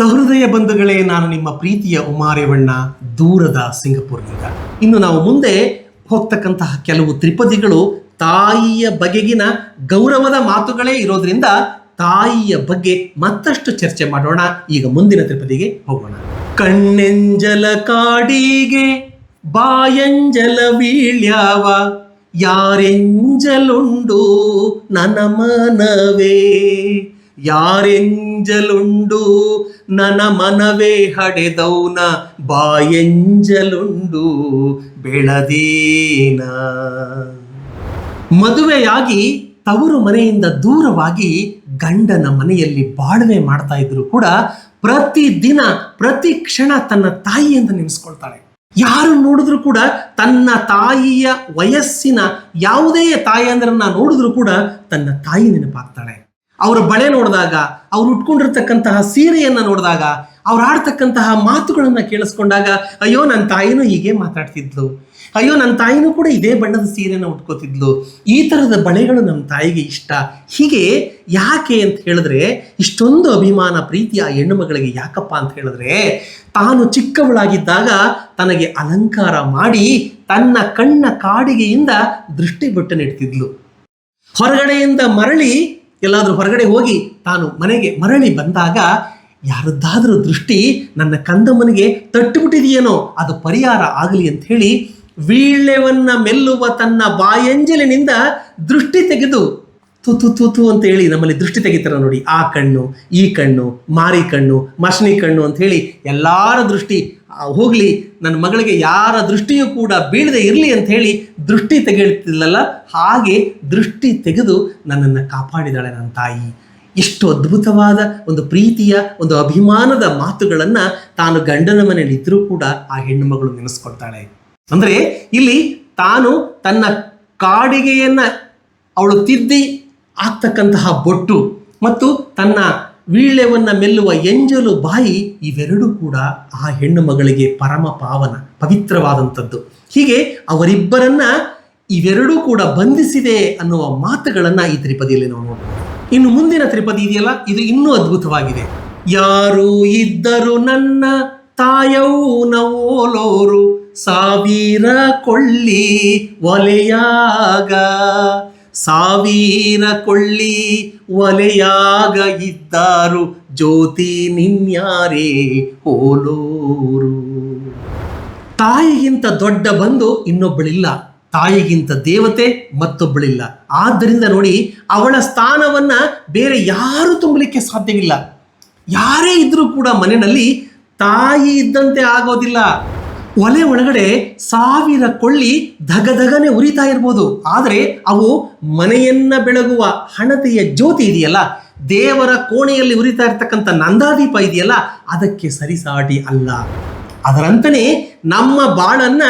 ಸಹೃದಯ ಬಂಧುಗಳೇ, ನಾನು ನಿಮ್ಮ ಪ್ರೀತಿಯ ಉಮಾರೇವಣ್ಣ ದೂರದ ಸಿಂಗಪುರ್ನಿಂದ ಇನ್ನು ನಾವು ಮುಂದೆ ಹೋಗ್ತಕ್ಕಂತಹ ಕೆಲವು ತ್ರಿಪದಿಗಳು ತಾಯಿಯ ಬಗೆಗಿನ ಗೌರವದ ಮಾತುಗಳೇ ಇರೋದ್ರಿಂದ ತಾಯಿಯ ಬಗ್ಗೆ ಮತ್ತಷ್ಟು ಚರ್ಚೆ ಮಾಡೋಣ. ಈಗ ಮುಂದಿನ ತ್ರಿಪದಿಗೆ ಹೋಗೋಣ. ಕಣ್ಣೆಂಜಲ ಕಾಡಿಗೆ, ಬಾಯಂಜಲ ವೀಳ್ಯಾವ, ಯಾರೆಂಜಲುಂಡು ನನ್ನ ಮನವೇ? ಯಾರೆಂಜಲುಂಡು? ನನ ಮನವೇ ಹಡೆದೌನ ಬಾಯೆಂಜಲುಂಡು? ಬೆಳದೇನ? ಮದುವೆಯಾಗಿ ತವರು ಮನೆಯಿಂದ ದೂರವಾಗಿ ಗಂಡನ ಮನೆಯಲ್ಲಿ ಬಾಳ್ವೆ ಮಾಡ್ತಾ ಇದ್ರು ಕೂಡ ಪ್ರತಿ ದಿನ ಪ್ರತಿ ಕ್ಷಣ ತನ್ನ ತಾಯಿಯಿಂದ ನೆನೆಸ್ಕೊಳ್ತಾಳೆ. ಯಾರು ನೋಡಿದ್ರು ಕೂಡ ತನ್ನ ತಾಯಿಯ ವಯಸ್ಸಿನ ಯಾವುದೇ ತಾಯಂದ್ರನ್ನ ನೋಡಿದ್ರು ಕೂಡ ತನ್ನ ತಾಯಿ ನೆನಪಾಗ್ತಾಳೆ. ಅವರ ಬಳೆ ನೋಡಿದಾಗ, ಅವ್ರು ಉಟ್ಕೊಂಡಿರ್ತಕ್ಕಂತಹ ಸೀರೆಯನ್ನ ನೋಡಿದಾಗ, ಅವ್ರು ಆಡ್ತಕ್ಕಂತಹ ಮಾತುಗಳನ್ನ ಕೇಳಿಸ್ಕೊಂಡಾಗ, ಅಯ್ಯೋ ನನ್ನ ತಾಯಿನೂ ಹೀಗೆ ಮಾತಾಡ್ತಿದ್ಲು. ಅಯ್ಯೋ ನನ್ನ ತಾಯಿನೂ ಕೂಡ ಇದೇ ಬಣ್ಣದ ಸೀರೆನ ಉಟ್ಕೋತಿದ್ಲು. ಈ ಥರದ ಬಳೆಗಳು ನಮ್ಮ ತಾಯಿಗೆ ಇಷ್ಟ. ಹೀಗೆ ಯಾಕೆ ಅಂತ ಹೇಳಿದ್ರೆ, ಇಷ್ಟೊಂದು ಅಭಿಮಾನ ಪ್ರೀತಿ ಆ ಹೆಣ್ಣು ಯಾಕಪ್ಪ ಅಂತ ಹೇಳಿದ್ರೆ, ತಾನು ಚಿಕ್ಕವಳಾಗಿದ್ದಾಗ ತನಗೆ ಅಲಂಕಾರ ಮಾಡಿ ತನ್ನ ಕಣ್ಣ ಕಾಡಿಗೆಯಿಂದ ದೃಷ್ಟಿ ನೆಡ್ತಿದ್ಲು ಹೊರಗಡೆಯಿಂದ ಮರಳಿ ಎಲ್ಲಾದ್ರೂ ಹೊರಗಡೆ ಹೋಗಿ ತಾನು ಮನೆಗೆ ಮರಳಿ ಬಂದಾಗ ಯಾರದ್ದಾದರೂ ದೃಷ್ಟಿ ನನ್ನ ಕಂದಮ್ಮನಿಗೆ ತಟ್ಟುಬಿಟ್ಟಿದೆಯೇನೋ, ಅದು ಪರಿಹಾರ ಆಗಲಿ ಅಂತ ಹೇಳಿ ವೀಳ್ಯವನ್ನ ಮೆಲ್ಲುವ ತನ್ನ ಬಾಯಂಜಲಿನಿಂದ ದೃಷ್ಟಿ ತೆಗೆದು ತು ತು ತು ಅಂತ ಹೇಳಿ ನಮ್ಮಲ್ಲಿ ದೃಷ್ಟಿ ತೆಗಿತಾರ ನೋಡಿ. ಆ ಕಣ್ಣು, ಈ ಕಣ್ಣು, ಮಾರಿ ಕಣ್ಣು ಮಶನಿ ಕಣ್ಣು ಅಂತ ಹೇಳಿ ಎಲ್ಲಾರ ದೃಷ್ಟಿ ಹೋಗ್ಲಿ, ನನ್ನ ಮಗಳಿಗೆ ಯಾರ ದೃಷ್ಟಿಯೂ ಕೂಡ ಬೀಳದೆ ಇರಲಿ ಅಂತ ಹೇಳಿ ದೃಷ್ಟಿ ತೆಗೆಳ್ತಿಲ್ಲಲ್ಲ ಹಾಗೆ ದೃಷ್ಟಿ ತೆಗೆದು ನನ್ನನ್ನು ಕಾಪಾಡಿದಾಳೆ ನನ್ನ ತಾಯಿ. ಎಷ್ಟು ಅದ್ಭುತವಾದ ಒಂದು ಪ್ರೀತಿಯ, ಒಂದು ಅಭಿಮಾನದ ಮಾತುಗಳನ್ನು ತಾನು ಗಂಡನ ಮನೆಯಲ್ಲಿ ಇದ್ದರೂ ಕೂಡ ಆ ಹೆಣ್ಣು ಮಗಳು ನೆನೆಸ್ಕೊಳ್ತಾಳೆ. ಅಂದರೆ ಇಲ್ಲಿ ತಾನು ತನ್ನ ಕಾಡಿಗೆಯನ್ನು ಅವಳು ತಿದ್ದಿ ಆಗ್ತಕ್ಕಂತಹ ಬೊಟ್ಟು ಮತ್ತು ತನ್ನ ವೀಳ್ಯವನ್ನ ಮೆಲ್ಲುವ ಎಂಜಲು ಬಾಯಿ ಇವೆರಡೂ ಕೂಡ ಆ ಹೆಣ್ಣು ಮಗಳಿಗೆ ಪರಮ ಪಾವನ, ಪವಿತ್ರವಾದಂಥದ್ದು. ಹೀಗೆ ಅವರಿಬ್ಬರನ್ನ ಇವೆರಡೂ ಕೂಡ ಬಂಧಿಸಿದೆ ಅನ್ನುವ ಮಾತುಗಳನ್ನು ಈ ತ್ರಿಪದಿಯಲ್ಲಿ ನಾವು ನೋಡ್ಬೋದು. ಇನ್ನು ಮುಂದಿನ ತ್ರಿಪದಿ ಇದೆಯಲ್ಲ? ಇದು ಇನ್ನೂ ಅದ್ಭುತವಾಗಿದೆ. ಯಾರು ಇದ್ದರು ನನ್ನ ತಾಯೌನ ನವೋಲೋರು, ಸಾವಿರ ಕೊಳ್ಳಿ ಒಲೆಯಾಗ, ಸಾವಿರ ಕೊಳ್ಳಿ ಒಲೆಯಾಗ ಇದ್ದಾರು ಜ್ಯೋತಿ ನಿನ್ಯಾರೇ ಹೋಲೋರು. ತಾಯಿಗಿಂತ ದೊಡ್ಡ ಬಂಧು ಇನ್ನೊಬ್ಬಳಿಲ್ಲ ತಾಯಿಗಿಂತ ದೇವತೆ ಮತ್ತೊಬ್ಬಳಿಲ್ಲ ಆದ್ದರಿಂದ ನೋಡಿ, ಅವಳ ಸ್ಥಾನವನ್ನ ಬೇರೆ ಯಾರು ತುಂಬಲಿಕ್ಕೆ ಸಾಧ್ಯವಿಲ್ಲ. ಯಾರೇ ಇದ್ರೂ ಕೂಡ ಮನೆಯಲ್ಲಿ ತಾಯಿ ಇದ್ದಂತೆ ಆಗೋದಿಲ್ಲ. ಒಲೆ ಒಳಗಡೆ ಸಾವಿರ ಕೊಳ್ಳಿ ಧಗಧಗನೆ ಉರಿತಾ ಇರ್ಬೋದು. ಆದರೆ ಅವು ಮನೆಯನ್ನ ಬೆಳಗುವ ಹಣತೆಯ ಜ್ಯೋತಿ ಇದೆಯಲ್ಲ? ದೇವರ ಕೋಣೆಯಲ್ಲಿ ಉರಿತಾ ಇರ್ತಕ್ಕಂಥ ನಂದಾದೀಪ ಇದೆಯಲ್ಲ? ಅದಕ್ಕೆ ಸರಿಸಾಟಿ ಅಲ್ಲ. ಅದರಂತನೇ ನಮ್ಮ ಬಾಳನ್ನ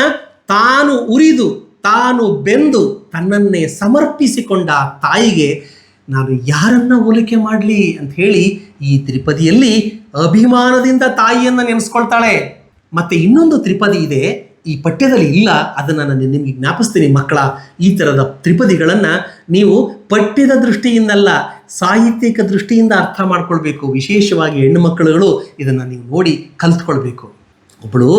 ತಾನು ಉರಿದು, ತಾನು ಬೆಂದು, ತನ್ನನ್ನೇ ಸಮರ್ಪಿಸಿಕೊಂಡ ತಾಯಿಗೆ ನಾನು ಯಾರನ್ನ ಹೋಲಿಕೆ ಮಾಡಲಿ ಅಂತ ಹೇಳಿ ಈ ತ್ರಿಪದಿಯಲ್ಲಿ ಅಭಿಮಾನದಿಂದ ತಾಯಿಯನ್ನು ನೆನೆಸ್ಕೊಳ್ತಾಳೆ. ಮತ್ತೆ ಇನ್ನೊಂದು ತ್ರಿಪದಿ ಇದೆ. ಈ ಪಠ್ಯದಲ್ಲಿ ಇಲ್ಲ. ಅದನ್ನು ನಾನು ನಿಮಗೆ ಜ್ಞಾಪಿಸ್ತೀನಿ ಮಕ್ಕಳ. ಈ ಥರದ ತ್ರಿಪದಿಗಳನ್ನು ನೀವು ಪಠ್ಯದ ದೃಷ್ಟಿಯಿಂದಲ್ಲ, ಸಾಹಿತ್ಯಿಕ ದೃಷ್ಟಿಯಿಂದ ಅರ್ಥ ಮಾಡ್ಕೊಳ್ಬೇಕು. ವಿಶೇಷವಾಗಿ ಹೆಣ್ಣು ಮಕ್ಕಳುಗಳು ಇದನ್ನು ನೀವು ನೋಡಿ ಕಲ್ತ್ಕೊಳ್ಬೇಕು. ಒಬ್ಬಳು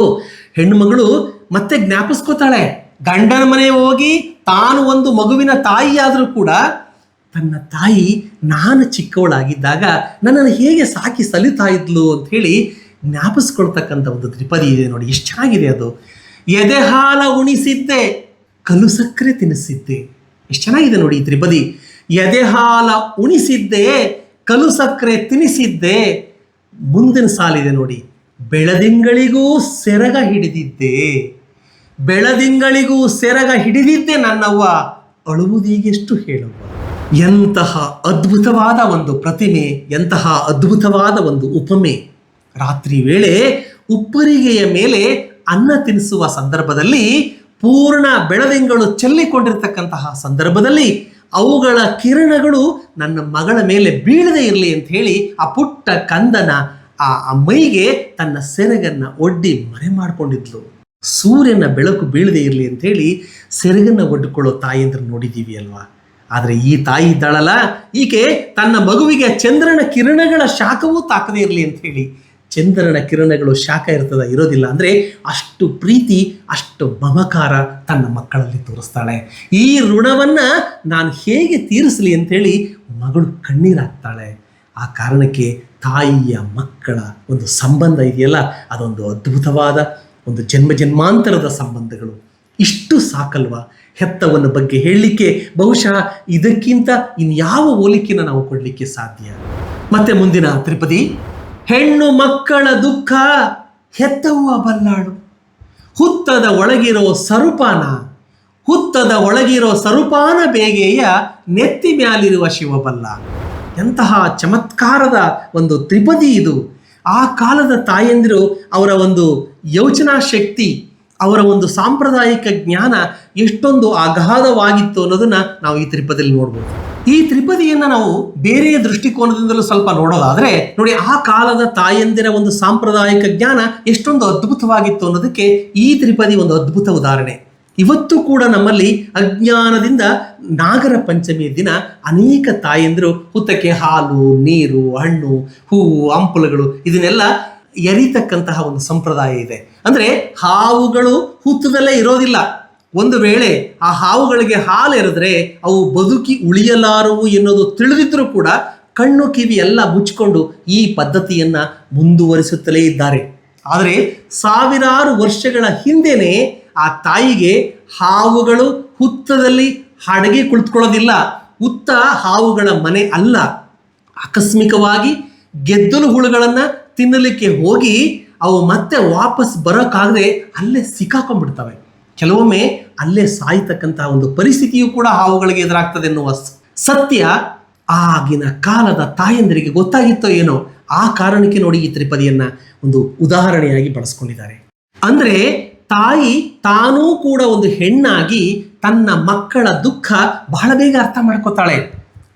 ಹೆಣ್ಣು ಮಗಳು ಮತ್ತೆ ಜ್ಞಾಪಿಸ್ಕೋತಾಳೆ. ಗಂಡನ ಮನೆ ಹೋಗಿ ತಾನು ಒಂದು ಮಗುವಿನ ತಾಯಿಯಾದರೂ ಕೂಡ ತನ್ನ ತಾಯಿ ನಾನು ಚಿಕ್ಕವಳಾಗಿದ್ದಾಗ ನನ್ನನ್ನು ಹೇಗೆ ಸಾಕಿ ಸಲಿತಾ ಇದ್ಲು ಅಂತ ಹೇಳಿ ಜ್ಞಾಪಿಸ್ಕೊಳ್ತಕ್ಕಂಥ ಒಂದು ತ್ರಿಪದಿ ಇದೆ ನೋಡಿ. ಎಷ್ಟು ಚೆನ್ನಾಗಿದೆ ಅದು. ಎದೆ ಹಾಲ ಉಣಿಸಿದ್ದೆ, ಕಲ್ಲು ಸಕ್ಕರೆ ತಿನ್ನಿಸಿದ್ದೆ. ಎಷ್ಟು ಚೆನ್ನಾಗಿದೆ ನೋಡಿ ಈ ತ್ರಿಪದಿ. ಎದೆ ಹಾಲ ಉಣಿಸಿದ್ದೆ ಕಲು ಸಕ್ಕರೆ ತಿನ್ನಿಸಿದ್ದೆ. ಮುಂದಿನ ಸಾಲಿದೆ ನೋಡಿ. ಬೆಳದಿಂಗಳಿಗೂ ಸೆರಗ ಹಿಡಿದಿದ್ದೆ. ಬೆಳದಿಂಗಳಿಗೂ ಸೆರಗ ಹಿಡಿದಿದ್ದೆ ನನ್ನವ್ವ. ಅಳುವುದೀಗೆಷ್ಟು ಹೇಳುವ ಎಂತಹ ಅದ್ಭುತವಾದ ಒಂದು ಪ್ರತಿಮೆ, ಎಂತಹ ಅದ್ಭುತವಾದ ಒಂದು ಉಪಮೆ. ರಾತ್ರಿ ವೇಳೆ ಉಪ್ಪರಿಗೆಯ ಮೇಲೆ ಅನ್ನ ತಿನ್ನಿಸುವ ಸಂದರ್ಭದಲ್ಲಿ ಪೂರ್ಣ ಬೆಳದಿಂಗಳು ಚೆಲ್ಲಿಕೊಂಡಿರ್ತಕ್ಕಂತಹ ಸಂದರ್ಭದಲ್ಲಿ ಅವುಗಳ ಕಿರಣಗಳು ನನ್ನ ಮಗಳ ಮೇಲೆ ಬೀಳದೆ ಇರಲಿ ಅಂತ ಹೇಳಿ ಆ ಪುಟ್ಟ ಕಂದನ ಆ ಮೈಗೆ ತನ್ನ ಸೆರಗನ್ನ ಒಡ್ಡಿ ಮರೆ ಮಾಡಿಕೊಂಡಿದ್ಲು. ಸೂರ್ಯನ ಬೆಳಕು ಬೀಳದೆ ಇರಲಿ ಅಂತ ಹೇಳಿ ಸೆರಗನ್ನ ಒಡ್ಡಿಕೊಳ್ಳೋ ತಾಯಿಯಂದ್ರೆ ನೋಡಿದ್ದೀವಿ ಅಲ್ವಾ? ಆದರೆ ಈ ತಾಯಿ ಇದ್ದಾಳಲ್ಲ, ಈಕೆ ತನ್ನ ಮಗುವಿಗೆ ಚಂದ್ರನ ಕಿರಣಗಳ ಶಾಖವೂ ತಾಕದೇ ಇರಲಿ ಅಂತ ಹೇಳಿ ಚಂದ್ರನ ಕಿರಣಗಳು ಶಾಖ ಇರ್ತದ, ಇರೋದಿಲ್ಲ. ಅಂದರೆ ಅಷ್ಟು ಪ್ರೀತಿ, ಅಷ್ಟು ಮಮಕಾರ ತನ್ನ ಮಕ್ಕಳಲ್ಲಿ ತೋರಿಸ್ತಾಳೆ. ಈ ಋಣವನ್ನು ನಾನು ಹೇಗೆ ತೀರಿಸಲಿ ಅಂತೇಳಿ ಮಗಳು ಕಣ್ಣೀರಾಗ್ತಾಳೆ ಆ ಕಾರಣಕ್ಕೆ ತಾಯಿಯ ಮಕ್ಕಳ ಒಂದು ಸಂಬಂಧ ಇದೆಯಲ್ಲ, ಅದೊಂದು ಅದ್ಭುತವಾದ ಒಂದು ಜನ್ಮ ಜನ್ಮಾಂತರದ ಸಂಬಂಧಗಳು. ಇಷ್ಟು ಸಾಕಲ್ವಾ? ಹೆತ್ತವನ ಬಗ್ಗೆ ಹೇಳಲಿಕ್ಕೆ ಬಹುಶಃ ಇದಕ್ಕಿಂತ ಇನ್ಯಾವ ಹೋಲಿಕೆನ ನಾವು ಕೊಡಲಿಕ್ಕೆ ಸಾಧ್ಯ? ಮತ್ತೆ ಮುಂದಿನ ತ್ರಿಪದಿ? ಹೆಣ್ಣು ಮಕ್ಕಳ ದುಃಖ ಹೆತ್ತವ್ವ ಬಲ್ಲಾಳು. ಹುತ್ತದ ಒಳಗಿರೋ ಸರುಪಾನ, ಹುತ್ತದ ಒಳಗಿರೋ ಸರುಪಾನ ಬೇಗೆಯ ನೆತ್ತಿ ಮ್ಯಾಲಿರುವ ಶಿವಬಲ್ಲ. ಎಂತಹ ಚಮತ್ಕಾರದ ಒಂದು ತ್ರಿಪದಿ ಇದು. ಆ ಕಾಲದ ತಾಯಂದಿರು ಅವರ ಒಂದು ಯೋಚನಾ ಶಕ್ತಿ, ಅವರ ಒಂದು ಸಾಂಪ್ರದಾಯಿಕ ಜ್ಞಾನ ಎಷ್ಟೊಂದು ಅಗಾಧವಾಗಿತ್ತು ಅನ್ನೋದನ್ನು ನಾವು ಈ ತ್ರಿಪದಲ್ಲಿ ನೋಡ್ಬೋದು. ಈ ತ್ರಿಪದಿಯನ್ನು ನಾವು ಬೇರೆಯ ದೃಷ್ಟಿಕೋನದಿಂದಲೂ ಸ್ವಲ್ಪ ನೋಡೋದಾದರೆ, ನೋಡಿ ಆ ಕಾಲದ ತಾಯಂದಿರ ಒಂದು ಸಾಂಪ್ರದಾಯಿಕ ಜ್ಞಾನ ಎಷ್ಟೊಂದು ಅದ್ಭುತವಾಗಿತ್ತು ಅನ್ನೋದಕ್ಕೆ ಈ ತ್ರಿಪದಿ ಒಂದು ಅದ್ಭುತ ಉದಾಹರಣೆ. ಇವತ್ತು ಕೂಡ ನಮ್ಮಲ್ಲಿ ಅಜ್ಞಾನದಿಂದ ನಾಗರ ಪಂಚಮಿಯ ದಿನ ಅನೇಕ ತಾಯಂದಿರು ಹುತ್ತಕ್ಕೆ ಹಾಲು, ನೀರು, ಹಣ್ಣು, ಹೂವು, ಹಂಪಲುಗಳು ಇದನ್ನೆಲ್ಲ ಎರಿತಕ್ಕಂತಹ ಒಂದು ಸಂಪ್ರದಾಯ ಇದೆ. ಅಂದರೆ ಹಾವುಗಳು ಹುತ್ತದಲ್ಲೇ ಇರೋದಿಲ್ಲ. ಒಂದು ವೇಳೆ ಆ ಹಾವುಗಳಿಗೆ ಹಾಲು ಎರೆದ್ರೆ ಅವು ಬದುಕಿ ಉಳಿಯಲಾರವು ಎನ್ನುವುದು ತಿಳಿದಿದ್ದರೂ ಕೂಡ ಕಣ್ಣು ಕಿವಿ ಎಲ್ಲ ಮುಚ್ಚಿಕೊಂಡು ಈ ಪದ್ಧತಿಯನ್ನ ಮುಂದುವರಿಸುತ್ತಲೇ ಇದ್ದಾರೆ. ಆದರೆ ಸಾವಿರಾರು ವರ್ಷಗಳ ಹಿಂದೆಯೇ ಆ ತಾಯಿಗೆ ಹಾವುಗಳು ಹುತ್ತದಲ್ಲಿ ಹಡಗಿ ಕುಳಿತುಕೊಳ್ಳೋದಿಲ್ಲ. ಹುತ್ತ ಹಾವುಗಳ ಮನೆ ಅಲ್ಲ. ಆಕಸ್ಮಿಕವಾಗಿ ಗೆದ್ದಲು ಹುಳುಗಳನ್ನು ತಿನ್ನಲಿಕ್ಕೆ ಹೋಗಿ ಅವು ಮತ್ತೆ ವಾಪಸ್ ಬರೋಕ್ಕಾಗದೆ ಅಲ್ಲೇ ಸಿಕ್ಕಾಕೊಂಡ್ಬಿಡ್ತವೆ. ಕೆಲವೊಮ್ಮೆ ಅಲ್ಲೇ ಸಾಯ್ತಕ್ಕಂತಹ ಒಂದು ಪರಿಸ್ಥಿತಿಯು ಕೂಡ ಹಾವುಗಳಿಗೆ ಎದುರಾಗ್ತದೆ ಎನ್ನುವ ಸತ್ಯ ಆಗಿನ ಕಾಲದ ತಾಯಂದಿರಿಗೆ ಗೊತ್ತಾಗಿತ್ತೋ ಏನೋ ಆ ಕಾರಣಕ್ಕೆ ನೋಡಿ ಈ ತ್ರಿಪದಿಯನ್ನ ಒಂದು ಉದಾಹರಣೆಯಾಗಿ ಬಳಸ್ಕೊಂಡಿದ್ದಾರೆ. ಅಂದ್ರೆ ತಾಯಿ ತಾನೂ ಕೂಡ ಒಂದು ಹೆಣ್ಣಾಗಿ ತನ್ನ ಮಕ್ಕಳ ದುಃಖ ಬಹಳ ಬೇಗ ಅರ್ಥ ಮಾಡ್ಕೋತಾಳೆ.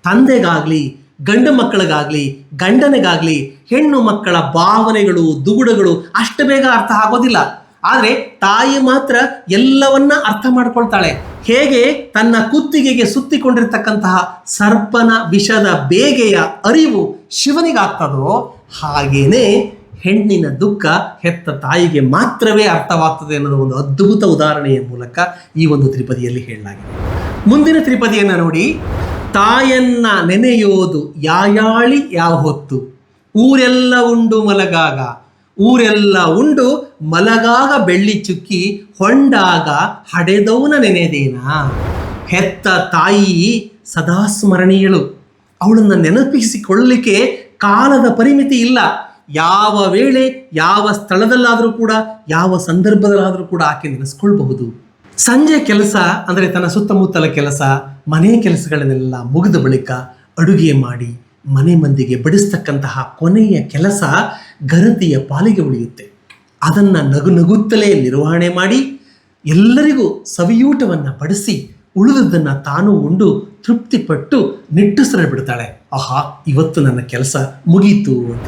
ತಂದೆಗಾಗ್ಲಿ, ಗಂಡು ಮಕ್ಕಳಿಗಾಗ್ಲಿ, ಗಂಡನಿಗಾಗ್ಲಿ, ಹೆಣ್ಣು ಮಕ್ಕಳ ಭಾವನೆಗಳು, ದುಗುಡಗಳು ಅಷ್ಟು ಬೇಗ ಅರ್ಥ ಆಗೋದಿಲ್ಲ. ಆದರೆ ತಾಯಿ ಮಾತ್ರ ಎಲ್ಲವನ್ನ ಅರ್ಥ ಮಾಡ್ಕೊಳ್ತಾಳೆ. ಹೇಗೆ ತನ್ನ ಕುತ್ತಿಗೆಗೆ ಸುತ್ತಿಕೊಂಡಿರ್ತಕ್ಕಂತಹ ಸರ್ಪನ ವಿಷದ ಬೇಗೆಯ ಅರಿವು ಶಿವನಿಗಾಗ್ತದೋ ಹಾಗೇನೆ ಹೆಣ್ಣಿನ ದುಃಖ ಹೆತ್ತ ತಾಯಿಗೆ ಮಾತ್ರವೇ ಅರ್ಥವಾಗ್ತದೆ ಅನ್ನೋದು ಒಂದು ಅದ್ಭುತ ಉದಾಹರಣೆಯ ಮೂಲಕ ಈ ಒಂದು ತ್ರಿಪದಿಯಲ್ಲಿ ಹೇಳಲಾಗಿದೆ. ಮುಂದಿನ ತ್ರಿಪದಿಯನ್ನು ನೋಡಿ. ತಾಯನ್ನ ನೆನೆಯೋದು ಯಾಯಾಳಿ ಯಾವ ಹೊತ್ತು? ಊರೆಲ್ಲ ಉಂಡು ಮಲಗಾಗ ಊರೆಲ್ಲ ಉಂಡು ಮಲಗಾಗ ಬೆಳ್ಳಿ ಚುಕ್ಕಿ ಹೊಂಡಾಗ ಹಡೆದವನ ನೆನೆದೇನಾ? ಹೆತ್ತ ತಾಯಿ ಸದಾ ಸ್ಮರಣೀಯಳು. ಅವಳನ್ನು ನೆನಪಿಸಿಕೊಳ್ಳಲಿಕ್ಕೆ ಕಾಲದ ಪರಿಮಿತಿ ಇಲ್ಲ. ಯಾವ ವೇಳೆ, ಯಾವ ಸ್ಥಳದಲ್ಲಾದರೂ ಕೂಡ, ಯಾವ ಸಂದರ್ಭದಲ್ಲಾದರೂ ಕೂಡ ಆಕೆ ನೆನೆಸ್ಕೊಳ್ಬಹುದು. ಸಂಜೆ ಕೆಲಸ ಅಂದರೆ ತನ್ನ ಸುತ್ತಮುತ್ತಲ ಕೆಲಸ, ಮನೆ ಕೆಲಸಗಳನ್ನೆಲ್ಲ ಮುಗಿದ ಬಳಿಕ ಅಡುಗೆ ಮಾಡಿ ಮನೆ ಮಂದಿಗೆ ಬಡಿಸ್ತಕ್ಕಂತಹ ಕೊನೆಯ ಕೆಲಸ ಘನತೆಯ ಪಾಲಿಗೆ ಉಳಿಯುತ್ತೆ. ಅದನ್ನು ನಗು ನಗುತ್ತಲೇ ನಿರ್ವಹಣೆ ಮಾಡಿ ಎಲ್ಲರಿಗೂ ಸವಿಯೂಟವನ್ನು ಬಡಿಸಿ ಉಳಿದದ್ದನ್ನು ತಾನು ಉಂಡು ತೃಪ್ತಿಪಟ್ಟು ನಿಟ್ಟುಸರ ಬಿಡ್ತಾಳೆ. ಆಹಾ, ಇವತ್ತು ನನ್ನ ಕೆಲಸ ಮುಗೀತು ಅಂತ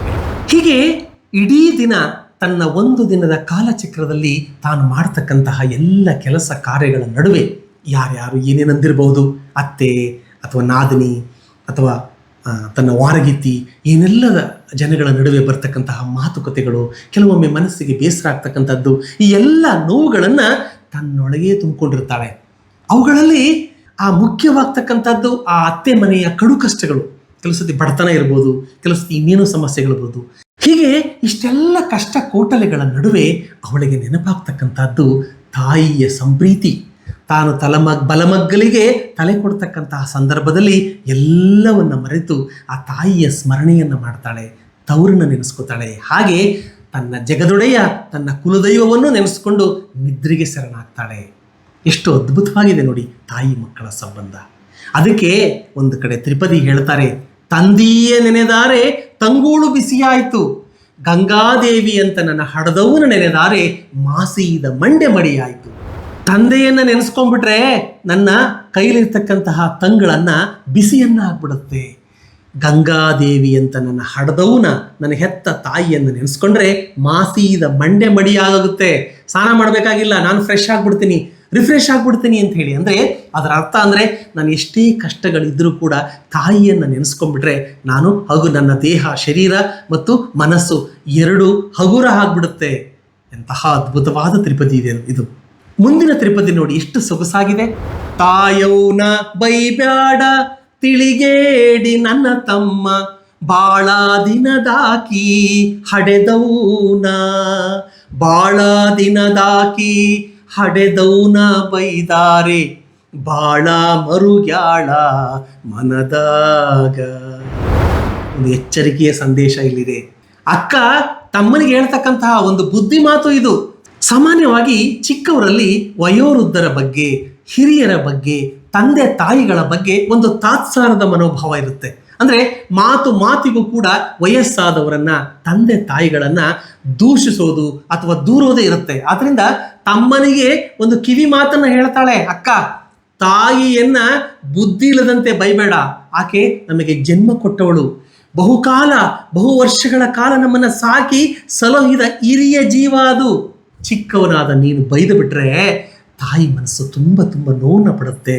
ಹೀಗೆ ಇಡೀ ದಿನ ತನ್ನ ಒಂದು ದಿನದ ಕಾಲಚಕ್ರದಲ್ಲಿ ತಾನು ಮಾಡ್ತಕ್ಕಂತಹ ಎಲ್ಲ ಕೆಲಸ ಕಾರ್ಯಗಳ ನಡುವೆ ಯಾರ್ಯಾರು ಏನೇನಂದಿರಬಹುದು? ಅತ್ತೆ ಅಥವಾ ನಾದಿನಿ ಅಥವಾ ತನ್ನ ವಾರಗಿತ್ತಿ ಏನೆಲ್ಲದ ಜನಗಳ ನಡುವೆ ಬರ್ತಕ್ಕಂತಹ ಮಾತುಕತೆಗಳು, ಕೆಲವೊಮ್ಮೆ ಮನಸ್ಸಿಗೆ ಬೇಸರ ಆಗ್ತಕ್ಕಂಥದ್ದು, ಈ ಎಲ್ಲ ನೋವುಗಳನ್ನು ತನ್ನೊಳಗೆ ತುಂಬಿಕೊಂಡಿರ್ತಾಳೆ. ಅವುಗಳಲ್ಲಿ ಆ ಮುಖ್ಯವಾಗ್ತಕ್ಕಂಥದ್ದು ಆ ಅತ್ತೆ ಮನೆಯ ಕಡು ಕಷ್ಟಗಳು. ಕೆಲವು ಸತಿ ಬಡತನ ಇರ್ಬೋದು, ಕೆಲವು ಸತಿ ಇನ್ನೇನೋ ಸಮಸ್ಯೆಗಳಿರ್ಬೋದು ಹೀಗೆ ಇಷ್ಟೆಲ್ಲ ಕಷ್ಟ ಕೋಟಲೆಗಳ ನಡುವೆ ಅವಳಿಗೆ ನೆನಪಾಗ್ತಕ್ಕಂಥದ್ದು ತಾಯಿಯ ಸಂಪ್ರೀತಿ. ತಾನು ತಲಮಗ್ ಬಲಮಗ್ಗಲಿಗೆ ತಲೆ ಕೊಡ್ತಕ್ಕಂತಹ ಸಂದರ್ಭದಲ್ಲಿ ಎಲ್ಲವನ್ನ ಮರೆತು ಆ ತಾಯಿಯ ಸ್ಮರಣೆಯನ್ನು ಮಾಡ್ತಾಳೆ, ತವರನ್ನ ನೆನೆಸ್ಕೊತಾಳೆ. ಹಾಗೆ ತನ್ನ ಜಗದೊಡೆಯ, ತನ್ನ ಕುಲದೈವವನ್ನು ನೆನೆಸ್ಕೊಂಡು ನಿದ್ರೆಗೆ ಶರಣಾಗ್ತಾಳೆ. ಎಷ್ಟು ಅದ್ಭುತವಾಗಿದೆ ನೋಡಿ ತಾಯಿ ಮಕ್ಕಳ ಸಂಬಂಧ. ಅದಕ್ಕೆ ಒಂದು ಕಡೆ ತ್ರಿಪದಿ ಹೇಳ್ತಾರೆ, ತಂದೆಯೇ ನೆನೆದಾರೆ, ತಂಗೂಳು ಬಿಸಿಯಾಯಿತು. ಗಂಗಾದೇವಿ ಅಂತ ನನ್ನ ಹಡದವನ ನೆನೆದಾರೆ ಮಾಸಿದ ಮಂಡೆ ಮಡಿಯಾಯಿತು. ತಂದೆಯನ್ನ ನೆನೆಸ್ಕೊಂಡ್ಬಿಟ್ರೆ ನನ್ನ ಕೈಲಿರ್ತಕ್ಕಂತಹ ತಂಗಳನ್ನ ಬಿಸಿಯನ್ನ ಆಗ್ಬಿಡುತ್ತೆ ಗಂಗಾದೇವಿ ಅಂತ ನನ್ನ ಹಡದವನ, ನನ್ನ ಹೆತ್ತ ತಾಯಿಯನ್ನು ನೆನೆಸ್ಕೊಂಡ್ರೆ ಮಾಸೀದ ಮಂಡೆ ಮಡಿಯಾಗುತ್ತೆ. ಸ್ನಾನ ಮಾಡಬೇಕಾಗಿಲ್ಲ, ನಾನು ಫ್ರೆಶ್ ಆಗಿಬಿಡ್ತೀನಿ ರಿಫ್ರೆಶ್ ಆಗಿಬಿಡ್ತೀನಿ ಅಂತ ಹೇಳಿ. ಅಂದರೆ ಅದರ ಅರ್ಥ ಅಂದರೆ ನಾನು ಎಷ್ಟೇ ಕಷ್ಟಗಳಿದ್ದರೂ ಕೂಡ ತಾಯಿಯನ್ನು ನೆನೆಸ್ಕೊಂಡ್ಬಿಟ್ರೆ ನಾನು ಹಾಗೂ ನನ್ನ ದೇಹ, ಶರೀರ ಮತ್ತು ಮನಸ್ಸು ಎರಡೂ ಹಗುರ ಆಗ್ಬಿಡುತ್ತೆ. ಎಂತಹ ಅದ್ಭುತವಾದ ತ್ರಿಪದಿ ಇದೆ ಇದು. ಮುಂದಿನ ತ್ರಿಪದಿ ನೋಡಿ ಎಷ್ಟು ಸೊಗಸಾಗಿದೆ ತಾಯೌನ ಬೈಬ್ಯಾಡ, ತಿಳಿಗೇಡಿ ನನ್ನ ತಮ್ಮ, ಬಾಳ ದಿನದಾಕಿ ಹಡೆದೌನ ಬಾಳ ದಿನದಾಕಿ ಹಡೆದೌನ ಬೈದಾರೆ, ಬಾಳ ಮರುಗ್ಯಾಳ ಮನದಾಗ. ಒಂದು ಎಚ್ಚರಿಕೆಯ ಸಂದೇಶ ಇಲ್ಲಿದೆ. ಅಕ್ಕ, ತಮ್ಮನಿಗೆ ಹೇಳ್ತಕ್ಕಂತಹ ಒಂದು ಬುದ್ಧಿ ಮಾತು ಇದು. ಸಾಮಾನ್ಯವಾಗಿ ಚಿಕ್ಕವರಲ್ಲಿ ವಯೋವೃದ್ಧರ ಬಗ್ಗೆ, ಹಿರಿಯರ ಬಗ್ಗೆ, ತಂದೆ ತಾಯಿಗಳ ಬಗ್ಗೆ ಒಂದು ತಾತ್ಸಾರದ ಮನೋಭಾವ ಇರುತ್ತೆ. ಅಂದ್ರೆ ಮಾತು ಮಾತಿಗೂ ಕೂಡ ವಯಸ್ಸಾದವರನ್ನ, ತಂದೆ ತಾಯಿಗಳನ್ನ ದೂಷಿಸೋದು ಅಥವಾ ದೂರೋದೇ ಇರುತ್ತೆ. ಆದ್ರಿಂದ ತಮ್ಮನಿಗೆ ಒಂದು ಕಿವಿ ಮಾತನ್ನ ಹೇಳ್ತಾಳೆ, ಅಕ್ಕ, ತಾಯಿಯನ್ನ ಬುದ್ಧಿ ಇಲ್ಲದಂತೆ ಬೈಬೇಡ. ಆಕೆ ನಮಗೆ ಜನ್ಮ ಕೊಟ್ಟವಳು. ಬಹುಕಾಲ, ಬಹು ವರ್ಷಗಳ ಕಾಲ ನಮ್ಮನ್ನ ಸಾಕಿ ಸಲಹಿದ ಹಿರಿಯ ಜೀವ ಅದು. ಚಿಕ್ಕವನಾದ ನೀನು ಬೈದು ಬಿಟ್ರೆ ತಾಯಿ ಮನಸ್ಸು ತುಂಬ ತುಂಬ ನೋವನ್ನ ಪಡುತ್ತೆ.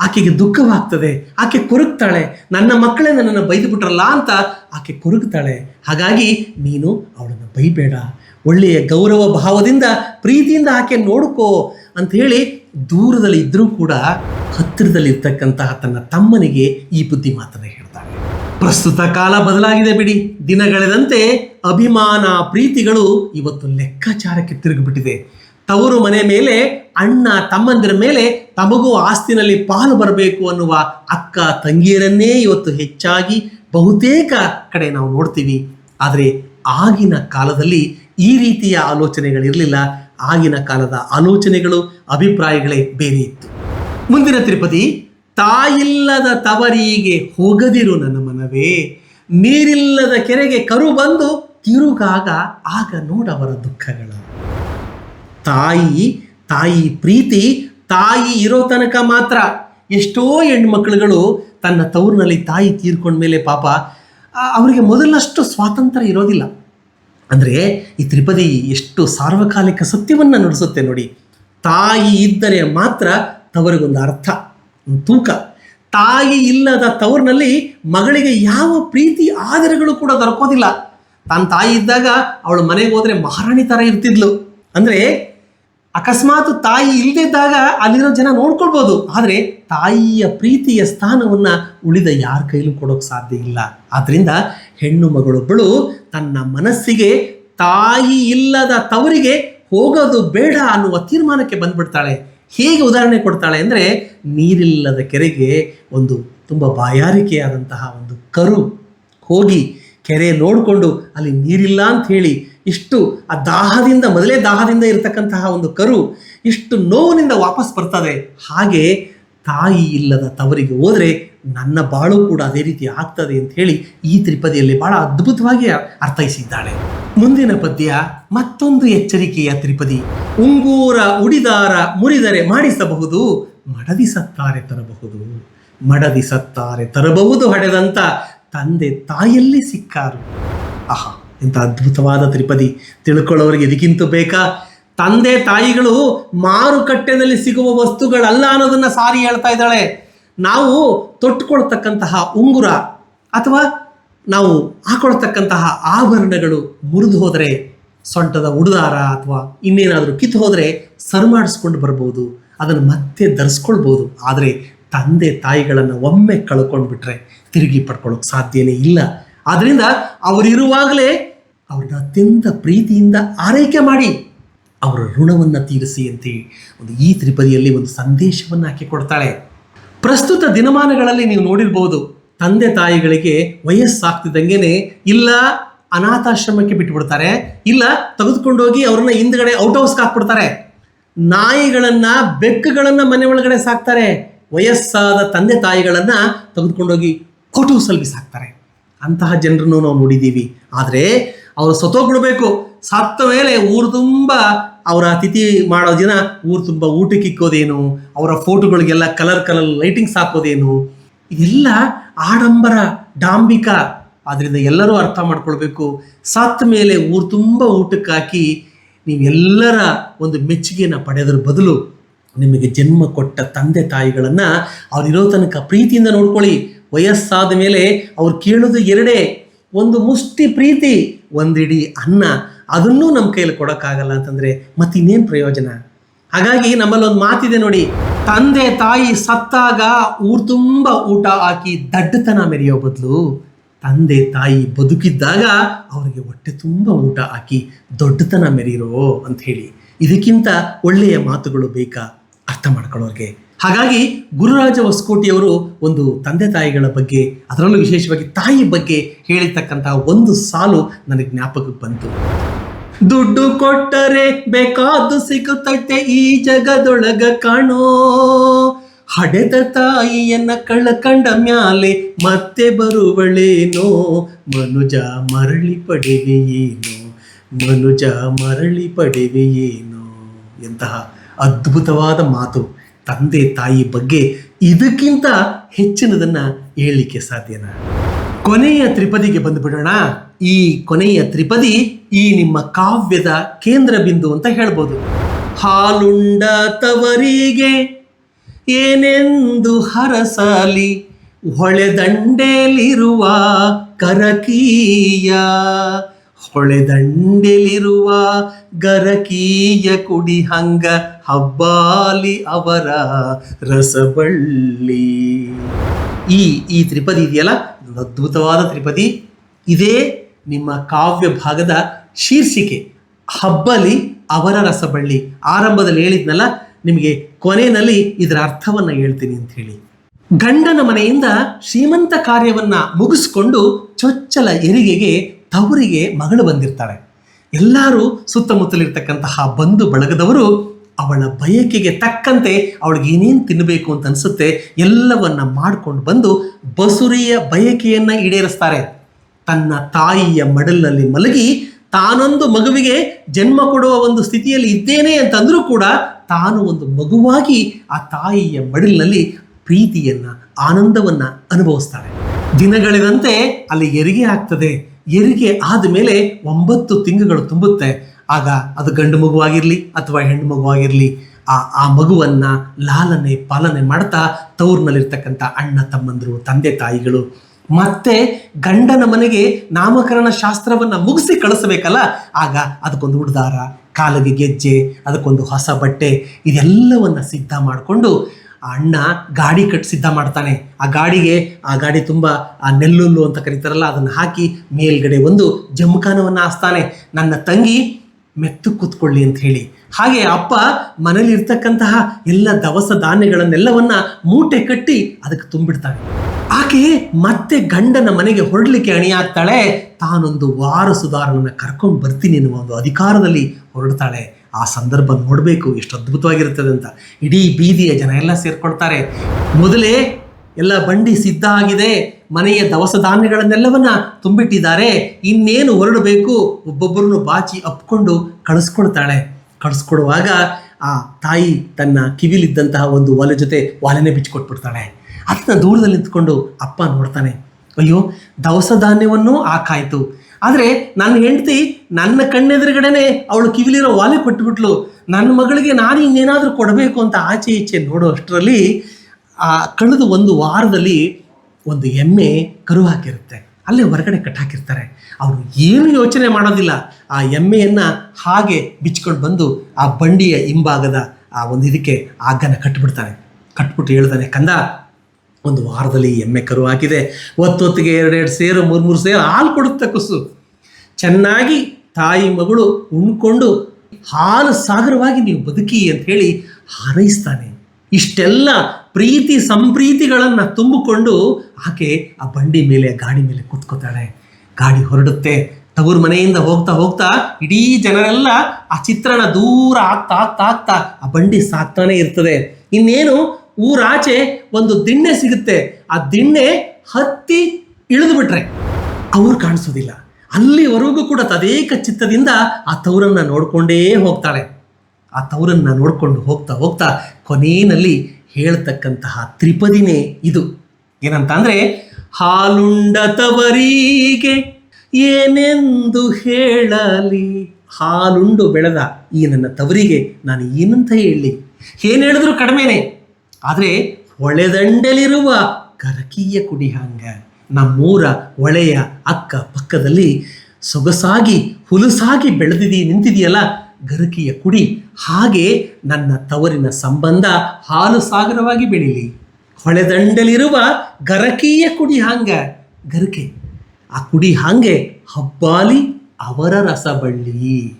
ಆಕೆಗೆ ದುಃಖವಾಗ್ತದೆ. ಆಕೆ ಕೊರಗ್ತಾಳೆ. ನನ್ನ ಮಕ್ಕಳೇ ನನ್ನನ್ನು ಬೈದು ಬಿಟ್ರಲ್ಲ ಅಂತ ಆಕೆ ಕೊರಗ್ತಾಳೆ. ಹಾಗಾಗಿ ನೀನು ಅವಳನ್ನು ಬೈಬೇಡ. ಒಳ್ಳೆಯ ಗೌರವ ಭಾವದಿಂದ, ಪ್ರೀತಿಯಿಂದ ಆಕೆ ನೋಡ್ಕೋ ಅಂತ ಹೇಳಿ ದೂರದಲ್ಲಿ ಇದ್ದರೂ ಕೂಡ ಹತ್ತಿರದಲ್ಲಿರ್ತಕ್ಕಂತಹ ತನ್ನ ತಮ್ಮನಿಗೆ ಈ ಬುದ್ಧಿ ಮಾತನ್ನು ಹೇಳ್ತಾಳೆ ಪ್ರಸ್ತುತ ಕಾಲ ಬದಲಾಗಿದೆ ಬಿಡಿ. ದಿನಗಳೆದಂತೆ ಅಭಿಮಾನ, ಪ್ರೀತಿಗಳು ಇವತ್ತು ಲೆಕ್ಕಾಚಾರಕ್ಕೆ ತಿರುಗಿಬಿಟ್ಟಿದೆ. ತವರು ಮನೆ ಮೇಲೆ, ಅಣ್ಣ ತಮ್ಮಂದಿರ ಮೇಲೆ ತಮಗೂ ಆಸ್ತಿನಲ್ಲಿ ಪಾಲು ಬರಬೇಕು ಅನ್ನುವ ಅಕ್ಕ ತಂಗಿಯರನ್ನೇ ಇವತ್ತು ಹೆಚ್ಚಾಗಿ ಬಹುತೇಕ ಕಡೆ ನಾವು ನೋಡ್ತೀವಿ. ಆದರೆ ಆಗಿನ ಕಾಲದಲ್ಲಿ ಈ ರೀತಿಯ ಆಲೋಚನೆಗಳಿರಲಿಲ್ಲ. ಆಗಿನ ಕಾಲದ ಆಲೋಚನೆಗಳು, ಅಭಿಪ್ರಾಯಗಳೇ ಬೇರೆ ಇತ್ತು. ಮುಂದಿನ ತಿರುಪತಿ ತಾಯಿಲ್ಲದ ತವರಿಗೆ ಹೋಗದಿರು ನನ್ನ ಮನವೇ. ನೀರಿಲ್ಲದ ಕೆರೆಗೆ ಕರು ಬಂದು ತಿರುಗಾಗ ಆಗ ನೋಡವರ ದುಃಖಗಳ. ತಾಯಿ ತಾಯಿ ಪ್ರೀತಿ, ತಾಯಿ ಇರೋ ತನಕ ಮಾತ್ರ. ಎಷ್ಟೋ ಹೆಣ್ಮಕ್ಳುಗಳು ತನ್ನ ತವರಿನಲ್ಲಿ ತಾಯಿ ತೀರ್ಕೊಂಡ್ಮೇಲೆ ಪಾಪ ಅವರಿಗೆ ಮೊದಲಷ್ಟು ಸ್ವಾತಂತ್ರ್ಯ ಇರೋದಿಲ್ಲ. ಅಂದರೆ ಈ ತ್ರಿಪದಿ ಎಷ್ಟು ಸಾರ್ವಕಾಲಿಕ ಸತ್ಯವನ್ನು ನಡೆಸುತ್ತೆ ನೋಡಿ. ತಾಯಿ ಇದ್ದರೆ ಮಾತ್ರ ತವರಿಗೊಂದು ಅರ್ಥ. ತೂಕ. ತಾಯಿ ಇಲ್ಲದ ತವರಿನಲ್ಲಿ ಮಗಳಿಗೆ ಯಾವ ಪ್ರೀತಿ ಆದರಗಳು ಕೂಡ ದೊರಕೋದಿಲ್ಲ. ತನ್ನ ತಾಯಿ ಇದ್ದಾಗ ಅವಳು ಮನೆಗೆ ಹೋದ್ರೆ ಮಹಾರಾಣಿ ಥರ ಇರ್ತಿದ್ಲು. ಅಂದರೆ ಅಕಸ್ಮಾತ್ ತಾಯಿ ಇಲ್ಲದಿದ್ದಾಗ ಅಲ್ಲಿರೋ ಜನ ನೋಡ್ಕೊಳ್ಬೋದು. ಆದರೆ ತಾಯಿಯ ಪ್ರೀತಿಯ ಸ್ಥಾನವನ್ನ ಉಳಿದ ಯಾರ ಕೈಲೂ ಕೊಡೋಕೆ ಸಾಧ್ಯ ಇಲ್ಲ. ಆದ್ರಿಂದ ಹೆಣ್ಣು ಮಗಳೊಬ್ಬಳು ತನ್ನ ಮನಸ್ಸಿಗೆ ತಾಯಿ ಇಲ್ಲದ ತವರಿಗೆ ಹೋಗೋದು ಬೇಡ ಅನ್ನುವ ತೀರ್ಮಾನಕ್ಕೆ ಬಂದ್ಬಿಡ್ತಾಳೆ. ಹೇಗೆ ಉದಾಹರಣೆ ಕೊಡ್ತಾಳೆ ಅಂದರೆ ನೀರಿಲ್ಲದ ಕೆರೆಗೆ ಒಂದು ತುಂಬ ಬಾಯಾರಿಕೆಯಾದಂತಹ ಒಂದು ಕರು ಹೋಗಿ ಕೆರೆ ನೋಡಿಕೊಂಡು ಅಲ್ಲಿ ನೀರಿಲ್ಲ ಅಂತ ಹೇಳಿ ಇಷ್ಟು ಆ ದಾಹದಿಂದ, ಮೊದಲೇ ದಾಹದಿಂದ ಇರತಕ್ಕಂತಹ ಒಂದು ಕರು ಇಷ್ಟು ನೋವಿನಿಂದ ವಾಪಸ್ ಬರ್ತದೆ ಹಾಗೆ ತಾಯಿ ಇಲ್ಲದ ತವರಿಗೆ ಹೋದರೆ ನನ್ನ ಬಾಳು ಕೂಡ ಅದೇ ರೀತಿ ಆಗ್ತದೆ ಅಂತ ಹೇಳಿ ಈ ತ್ರಿಪದಿಯಲ್ಲಿ ಬಹಳ ಅದ್ಭುತವಾಗಿ ಅರ್ಥೈಸಿದ್ದಾಳೆ. ಮುಂದಿನ ಪದ್ಯ, ಮತ್ತೊಂದು ಎಚ್ಚರಿಕೆಯ ತ್ರಿಪದಿ, ಉಂಗೂರ ಉಡಿದಾರ ಮುರಿದರೆ ಮಾಡಿಸಬಹುದು, ಮಡದಿ ಸತ್ತಾರೆ ತರಬಹುದು. ಮಡದಿ ಸತ್ತಾರೆ ತರಬಹುದು ಹಡೆದಂತ ತಂದೆ ತಾಯಲ್ಲಿ ಸಿಕ್ಕಾರು. ಆಹಾ ಇಂಥ ಅದ್ಭುತವಾದ ತ್ರಿಪದಿ. ತಿಳ್ಕೊಳ್ಳೋರಿಗೆ ಇದಕ್ಕಿಂತ ಬೇಕಾ? ತಂದೆ ತಾಯಿಗಳು ಮಾರುಕಟ್ಟೆನಲ್ಲಿ ಸಿಗುವ ವಸ್ತುಗಳಲ್ಲ ಅನ್ನೋದನ್ನ ಸಾರಿ ಹೇಳ್ತಾ ಇದ್ದಾಳೆ. ನಾವು ತೊಟ್ಟುಕೊಳ್ತಕ್ಕಂತಹ ಉಂಗುರ ಅಥವಾ ನಾವು ಹಾಕೊಳ್ತಕ್ಕಂತಹ ಆಭರಣಗಳು ಮುರಿದು ಹೋದರೆ ಸೊಂಟದ ಉಡುದಾರ ಅಥವಾ ಇನ್ನೇನಾದರೂ ಕಿತ್ತು ಹೋದರೆ ಸರ್ಮಾಡಿಸ್ಕೊಂಡು ಬರ್ಬೋದು, ಅದನ್ನು ಮತ್ತೆ ಧರಿಸ್ಕೊಳ್ಬೋದು. ಆದರೆ ತಂದೆ ತಾಯಿಗಳನ್ನು ಒಮ್ಮೆ ಕಳ್ಕೊಂಡು ಬಿಟ್ರೆ ತಿರುಗಿ ಪಡ್ಕೊಳ್ಳೋಕೆ ಸಾಧ್ಯನೇ ಇಲ್ಲ. ಆದ್ದರಿಂದ ಅವರಿರುವಾಗಲೇ ಅವ್ರನ್ನ ಅತ್ಯಂತ ಪ್ರೀತಿಯಿಂದ ಆರೈಕೆ ಮಾಡಿ, ಅವರ ಋಣವನ್ನು ತೀರಿಸಿ ಅಂತೇಳಿ ಒಂದು ಈ ತ್ರಿಪದಿಯಲ್ಲಿ ಒಂದು ಸಂದೇಶವನ್ನು ಹಾಕಿ ಕೊಡ್ತಾಳೆ. ಪ್ರಸ್ತುತ ದಿನಮಾನಗಳಲ್ಲಿ ನೀವು ನೋಡಿರ್ಬೋದು ತಂದೆ ತಾಯಿಗಳಿಗೆ ವಯಸ್ಸಾಗ್ತಿದ್ದಂಗೆನೆ ಇಲ್ಲ ಅನಾಥಾಶ್ರಮಕ್ಕೆ ಬಿಟ್ಟುಬಿಡ್ತಾರೆ ಇಲ್ಲ ತೆಗೆದುಕೊಂಡೋಗಿ ಅವ್ರನ್ನ ಹಿಂದ್ಗಡೆ ಔಟ್ ಹೌಸ್ಗೆ ಹಾಕ್ಬಿಡ್ತಾರೆ. ನಾಯಿಗಳನ್ನ, ಬೆಕ್ಕುಗಳನ್ನ ಮನೆ ಒಳಗಡೆ ಸಾಕ್ತಾರೆ. ವಯಸ್ಸಾದ ತಂದೆ ತಾಯಿಗಳನ್ನ ತೆಗೆದುಕೊಂಡೋಗಿ ಔಟ್ ಹೌಸಲ್ಲಿ ಸಾಕ್ತಾರೆ. ಅಂತಹ ಜನರನ್ನು ನಾವು ನೋಡಿದ್ದೀವಿ. ಆದರೆ ಅವರು ಸತ್ತೋಗ್ಬಿಡ್ಬೇಕು. ಸತ್ತ ಮೇಲೆ ಊರು ತುಂಬ ಅವರ ಅತಿಥಿ ಮಾಡೋ ದಿನ ಊರು ತುಂಬ ಊಟಕ್ಕೆ ಇಕ್ಕೋದೇನು ಅವರ ಫೋಟೋಗಳಿಗೆಲ್ಲ ಕಲರ್ ಕಲರ್ ಲೈಟಿಂಗ್ಸ್ ಹಾಕೋದೇನು, ಇದೆಲ್ಲ ಆಡಂಬರ, ಡಾಂಬಿಕ. ಆದ್ದರಿಂದ ಎಲ್ಲರೂ ಅರ್ಥ ಮಾಡ್ಕೊಳ್ಬೇಕು. ಸತ್ತ ಮೇಲೆ ಊರು ತುಂಬ ಊಟಕ್ಕೆ ಹಾಕಿ ನೀವೆಲ್ಲರ ಒಂದು ಮೆಚ್ಚುಗೆಯನ್ನು ಪಡೆದ್ರ ಬದಲು ನಿಮಗೆ ಜನ್ಮ ಕೊಟ್ಟ ತಂದೆ ತಾಯಿಗಳನ್ನು ಅವ್ರಿರೋ ತನಕ ಪ್ರೀತಿಯಿಂದ ನೋಡ್ಕೊಳ್ಳಿ. ವಯಸ್ಸಾದ ಮೇಲೆ ಅವ್ರು ಕೇಳೋದು ಎರಡೇ. ಒಂದು ಮುಷ್ಟಿ ಪ್ರೀತಿ, ಒಂದಿಡೀ ಅನ್ನ. ಅದನ್ನೂ ನಮ್ಮ ಕೈಯಲ್ಲಿ ಕೊಡೋಕ್ಕಾಗಲ್ಲ ಅಂತಂದರೆ ಮತ್ತಿನ್ನೇನು ಪ್ರಯೋಜನ? ಹಾಗಾಗಿ ನಮ್ಮಲ್ಲಿ ಒಂದು ಮಾತಿದೆ ನೋಡಿ, ತಂದೆ ತಾಯಿ ಸತ್ತಾಗ ಊರು ತುಂಬ ಊಟ ಹಾಕಿ ದಡ್ಡತನ ಮೆರೆಯೋ ಬದಲು ತಂದೆ ತಾಯಿ ಬದುಕಿದ್ದಾಗ ಅವರಿಗೆ ಹೊಟ್ಟೆ ತುಂಬ ಊಟ ಹಾಕಿ ದೊಡ್ಡತನ ಮೆರೀರೋ ಅಂತ ಹೇಳಿ. ಇದಕ್ಕಿಂತ ಒಳ್ಳೆಯ ಮಾತುಗಳು ಬೇಕಾ? ಅರ್ಥ ಮಾಡ್ಕೊಳ್ಳೋರಿಗೆ. ಹಾಗಾಗಿ ಗುರುರಾಜ ಹೊಸಕೋಟಿಯವರು ಒಂದು ತಂದೆ ತಾಯಿಗಳ ಬಗ್ಗೆ, ಅದರಲ್ಲೂ ವಿಶೇಷವಾಗಿ ತಾಯಿ ಬಗ್ಗೆ ಹೇಳಿರ್ತಕ್ಕಂಥ ಒಂದು ಸಾಲು ನನಗೆ ಜ್ಞಾಪಕಕ್ಕೆ ಬಂತು. ದುಡ್ಡು ಕೊಟ್ಟರೆ ಬೇಕಾದ್ದು ಸಿಗುತ್ತೈತೆ ಈ ಜಗದೊಳಗ ಕಾಣೋ. ಹಡೆದ ತಾಯಿಯನ್ನ ಕಳಕಂಡ ಮ್ಯಾಲೆ ಮತ್ತೆ ಬರುವಳೇನೋ. ಮನುಜ ಮರಳಿ ಪಡೆವೆಯೇನೋ ಮನುಜ ಮರಳಿ ಪಡೆವೆಯೇನೋ ಎಂತಹ ಅದ್ಭುತವಾದ ಮಾತು ತಂದೆ ತಾಯಿ ಬಗ್ಗೆ ಇದಕ್ಕಿಂತ ಹೆಚ್ಚಿನದನ್ನ ಹೇಳಲಿಕ್ಕೆ ಸಾಧ್ಯನಾ? ಕೊನೆಯ ತ್ರಿಪದಿಗೆ ಬಂದುಬಿಡೋಣ. ಈ ಕೊನೆಯ ತ್ರಿಪದಿ ಈ ನಿಮ್ಮ ಕಾವ್ಯದ ಕೇಂದ್ರ ಬಿಂದು ಅಂತ ಹೇಳ್ಬೋದು. ಹಾಲುಂಡ ತವರಿಗೆ ಏನೆಂದು ಹರಸಲಿ ಹೊಳೆದಂಡೆಲಿರುವ ಕರಕೀಯ. ಹೊಳೆದಂಡೆಲಿರುವ ಗರಕೀಯ ಕುಡಿ ಹಂಗ ಹಬ್ಬಾಲಿ ಅವರ ರಸಬಳ್ಳಿ ಈ ಈ ತ್ರಿಪದಿ ಇದೆಯಲ್ಲ? ಇದೊಂದು ಅದ್ಭುತವಾದ ತ್ರಿಪದಿ ಇದೇ ನಿಮ್ಮ ಕಾವ್ಯ ಭಾಗದ ಶೀರ್ಷಿಕೆ. ಹಬ್ಬಲಿ ಅವರ ರಸಬಳ್ಳಿ. ಆರಂಭದಲ್ಲಿ ಹೇಳಿದ್ನಲ್ಲ, ನಿಮಗೆ ಕೊನೆಯಲ್ಲಿ ಇದರ ಅರ್ಥವನ್ನು ಹೇಳ್ತೀನಿ ಅಂತ ಹೇಳಿ. ಗಂಡನ ಮನೆಯಿಂದ ಶ್ರೀಮಂತ ಕಾರ್ಯವನ್ನ ಮುಗಿಸ್ಕೊಂಡು ಚೊಚ್ಚಲ ಹೆರಿಗೆಗೆ ತವರಿಗೆ ಮಗಳು ಬಂದಿರ್ತಾಳೆ ಎಲ್ಲರೂ ಸುತ್ತಮುತ್ತಲಿರ್ತಕ್ಕಂತಹ ಬಂಧು ಬಳಗದವರು ಅವಳ ಬಯಕೆಗೆ ತಕ್ಕಂತೆ ಅವಳಿಗೆ ಏನೇನು ತಿನ್ನಬೇಕು ಅಂತ ಅನಿಸುತ್ತೆ ಎಲ್ಲವನ್ನ ಮಾಡ್ಕೊಂಡು ಬಂದು ಬಸುರಿಯ ಬಯಕೆಯನ್ನು ಈಡೇರಿಸ್ತಾರೆ. ತನ್ನ ತಾಯಿಯ ಮಡಲಿನಲ್ಲಿ ಮಲಗಿ ತಾನೊಂದು ಮಗುವಿಗೆ ಜನ್ಮ ಕೊಡುವ ಒಂದು ಸ್ಥಿತಿಯಲ್ಲಿ ಇದ್ದೇನೆ ಅಂತಂದರೂ ಕೂಡ ತಾನು ಒಂದು ಮಗುವಾಗಿ ಆ ತಾಯಿಯ ಮಡಿಲಿನಲ್ಲಿ ಪ್ರೀತಿಯನ್ನ, ಆನಂದವನ್ನು ಅನುಭವಿಸ್ತಾರೆ ದಿನಗಳಿದಂತೆ ಅಲ್ಲಿ ಹೆರಿಗೆ ಆಗ್ತದೆ. ಹೆರಿಗೆ ಆದಮೇಲೆ ಒಂಬತ್ತು ತಿಂಗಳು ತುಂಬುತ್ತೆ. ಆಗ ಅದು ಗಂಡು ಮಗುವಾಗಿರಲಿ ಅಥವಾ ಹೆಣ್ಣು ಮಗುವಾಗಿರಲಿ, ಆ ಆ ಮಗುವನ್ನು ಲಾಲನೆ ಪಾಲನೆ ಮಾಡ್ತಾ ತವ್ರಿನಲ್ಲಿರ್ತಕ್ಕಂಥ ಅಣ್ಣ, ತಮ್ಮಂದರು, ತಂದೆ, ತಾಯಿಗಳು. ಮತ್ತೆ ಗಂಡನ ಮನೆಗೆ ನಾಮಕರಣ ಶಾಸ್ತ್ರವನ್ನು ಮುಗಿಸಿ ಕಳಿಸಬೇಕಲ್ಲ, ಆಗ ಅದಕ್ಕೊಂದು ಉಡ್ದಾರ, ಕಾಲಿಗೆ ಗೆಜ್ಜೆ, ಅದಕ್ಕೊಂದು ಹೊಸ ಬಟ್ಟೆ, ಇದೆಲ್ಲವನ್ನು ಸಿದ್ಧ ಮಾಡಿಕೊಂಡು ಆ ಅಣ್ಣ ಗಾಡಿ ಕಟ್ ಸಿದ್ಧ ಮಾಡ್ತಾನೆ. ಆ ಗಾಡಿಗೆ, ಆ ಗಾಡಿ ತುಂಬ, ಆ ನೆಲ್ಲುಲ್ಲು ಅಂತ ಕರೀತಾರಲ್ಲ, ಅದನ್ನು ಹಾಕಿ ಮೇಲ್ಗಡೆ ಒಂದು ಜಮಖಾನವನ್ನು ಹಾಸ್ತಾನೆ. ನನ್ನ ತಂಗಿ ಮೆತ್ತು ಕೂತ್ಕೊಳ್ಳಿ ಅಂತ ಹೇಳಿ. ಹಾಗೆ ಅಪ್ಪ ಮನೇಲಿ ಇರ್ತಕ್ಕಂತಹ ಎಲ್ಲ ದವಸ ಧಾನ್ಯಗಳನ್ನೆಲ್ಲವನ್ನ ಮೂಟೆ ಕಟ್ಟಿ ಅದಕ್ಕೆ ತುಂಬಿಡ್ತಾಳೆ ಆಕೆ ಮತ್ತೆ ಗಂಡನ ಮನೆಗೆ ಹೊರಡಲಿಕ್ಕೆ ಅಣಿಯಾಗ್ತಾಳೆ. ತಾನೊಂದು ವಾರ ಸುಧಾರಣನ ಕರ್ಕೊಂಡು ಬರ್ತೀನಿ ಎನ್ನುವ ಒಂದು ಅಧಿಕಾರದಲ್ಲಿ ಹೊರಡ್ತಾಳೆ. ಆ ಸಂದರ್ಭ ನೋಡಬೇಕು, ಎಷ್ಟು ಅದ್ಭುತವಾಗಿರುತ್ತದೆ ಅಂತ. ಇಡೀ ಬೀದಿಯ ಜನ ಎಲ್ಲ ಸೇರ್ಕೊಳ್ತಾರೆ. ಮೊದಲೇ ಎಲ್ಲ ಬಂಡಿ ಸಿದ್ಧ ಆಗಿದೆ. ಮನೆಯ ದವಸ ಧಾನ್ಯಗಳನ್ನೆಲ್ಲವನ್ನ ತುಂಬಿಟ್ಟಿದ್ದಾರೆ. ಇನ್ನೇನು ಹೊರಡಬೇಕು ಒಬ್ಬೊಬ್ಬರನ್ನು ಬಾಚಿ ಅಪ್ಕೊಂಡು ಕಳಿಸ್ಕೊಳ್ತಾಳೆ. ಕಳಿಸ್ಕೊಡುವಾಗ ಆ ತಾಯಿ ತನ್ನ ಕಿವಿಲಿದ್ದಂತಹ ಒಂದು ಒಲೆ ಜೊತೆ ಒಲೆನೇ ಬಿಚ್ಚಿಕೊಟ್ಬಿಡ್ತಾಳೆ. ಅದನ್ನ ದೂರದಲ್ಲಿ ನಿಂತ್ಕೊಂಡು ಅಪ್ಪ ನೋಡ್ತಾನೆ, ಅಯ್ಯೋ, ದವಸ ಧಾನ್ಯವನ್ನೂ ಹಾಕಾಯ್ತು. ಆದರೆ ನನ್ನ ಹೆಂಡತಿ, ನನ್ನ ಕಣ್ಣೆದುರುಗಡೆನೆ ಅವಳು ಕಿವಿಲಿರೋ ವಾಲೆ ಕೊಟ್ಬಿಟ್ಲು. ನನ್ನ ಮಗಳಿಗೆ ನಾನು ಇನ್ನೇನಾದರೂ ಕೊಡಬೇಕು ಅಂತ ಆಚೆ ಈಚೆ ನೋಡೋ ಅಷ್ಟರಲ್ಲಿ ಆ ಕಳೆದ ಒಂದು ವಾರದಲ್ಲಿ ಒಂದು ಎಮ್ಮೆ ಕರು ಹಾಕಿರುತ್ತೆ. ಅಲ್ಲೇ ಹೊರಗಡೆ ಕಟ್ಟಾಕಿರ್ತಾರೆ ಅವರು ಏನು ಯೋಚನೆ ಮಾಡೋದಿಲ್ಲ. ಆ ಎಮ್ಮೆಯನ್ನು ಹಾಗೆ ಬಿಚ್ಕೊಂಡು ಬಂದು ಆ ಬಂಡಿಯ ಹಿಂಭಾಗದ ಆ ಒಂದು ಇದಕ್ಕೆ ಆಗನ ಕಟ್ಬಿಡ್ತಾನೆ ಕಟ್ಬಿಟ್ಟು ಹೇಳ್ತಾನೆ, ಕಂದ, ಒಂದು ವಾರದಲ್ಲಿ ಎಮ್ಮೆ ಕರು ಹಾಕಿದೆ. ಒತ್ತೊತ್ತಿಗೆ ಎರಡೆರಡು ಸೇರು ಮೂರು ಮೂರು ಸೇರು, ಹಾಲು ಕೊಡುತ್ತೆ ಕುಸು. ಚೆನ್ನಾಗಿ ತಾಯಿ ಮಗಳು ಉಣ್ಕೊಂಡು, ಹಾಲು ಸಾಗರವಾಗಿ ನೀವು ಬದುಕಿ ಅಂತ ಹೇಳಿ ಹಾರೈಸ್ತಾನೆ. ಇಷ್ಟೆಲ್ಲ ಪ್ರೀತಿ ಸಂಪ್ರೀತಿಗಳನ್ನು ತುಂಬಿಕೊಂಡು ಆಕೆ ಆ ಬಂಡಿ ಮೇಲೆ, ಗಾಡಿ ಮೇಲೆ ಕೂತ್ಕೋತಾಳೆ. ಗಾಡಿ ಹೊರಡುತ್ತೆ. ತವರು ಮನೆಯಿಂದ ಹೋಗ್ತಾ ಹೋಗ್ತಾ ಇಡೀ ಜನರೆಲ್ಲ ಆ ಚಿತ್ರಣ ದೂರ ಆಗ್ತಾ ಆಗ್ತಾ ಆಗ್ತಾ ಆ ಬಂಡಿ ಸಾಕ್ತಾನೆ ಇರ್ತದೆ. ಇನ್ನೇನು ಊರಾಚೆ ಒಂದು ದಿಣ್ಣೆ ಸಿಗುತ್ತೆ. ಆ ದಿಣ್ಣೆ ಹತ್ತಿ ಇಳಿದು ಬಿಟ್ರೆ ಅವ್ರು ಕಾಣಿಸೋದಿಲ್ಲ. ಅಲ್ಲಿವರೆಗೂ ಕೂಡ ತದೇಕ ಚಿತ್ತದಿಂದ ಆ ತವರನ್ನ ನೋಡ್ಕೊಂಡೇ ಹೋಗ್ತಾಳೆ. ಆ ತವರನ್ನ ನೋಡ್ಕೊಂಡು ಹೋಗ್ತಾ ಹೋಗ್ತಾ ಕೊನೆಯಲ್ಲಿ ಹೇಳ್ತಕ್ಕಂತಹ ತ್ರಿಪದಿನೇ ಇದು. ಏನಂತ ಅಂದರೆ ಹಾಲುಂಡ ತವರಿಗೆ ಏನೆಂದು ಹೇಳಲಿ? ಹಾಲುಂಡು ಬೆಳೆದ ಈ ನನ್ನ ತವರಿಗೆ ನಾನು ಏನಂತ ಹೇಳಲಿ? ಏನು ಹೇಳಿದ್ರು ಕಡಿಮೆನೆ. ಆದರೆ, ಹೊಳೆದಂಡೆಲಿರುವ ಕರಕೀಯ ಕುಡಿ ಹಂಗ ನಮ್ಮೂರ ಹೊಳೆಯ ಅಕ್ಕ ಪಕ್ಕದಲ್ಲಿ ಸೊಗಸಾಗಿ, ಹುಲುಸಾಗಿ ಬೆಳೆದಿದೀ, ನಿಂತಿದೆಯಲ್ಲ? ಗರಕಿಯ ಕುಡಿ. ಹಾಗೆ ನನ್ನ ತವರಿನ ಸಂಬಂಧ ಹಾಲು ಸಾಗರವಾಗಿ ಬೆಳೀಲಿ. ಹೊಳೆದಂಡಲಿರುವ ಗರಕೀಯ ಕುಡಿ ಹಾಂಗ. ಗರಕೆ, ಆ ಕುಡಿ ಹಾಂಗೆ ಹಬ್ಬಾಲಿ ಅವರ ರಸಬಳ್ಳಿ.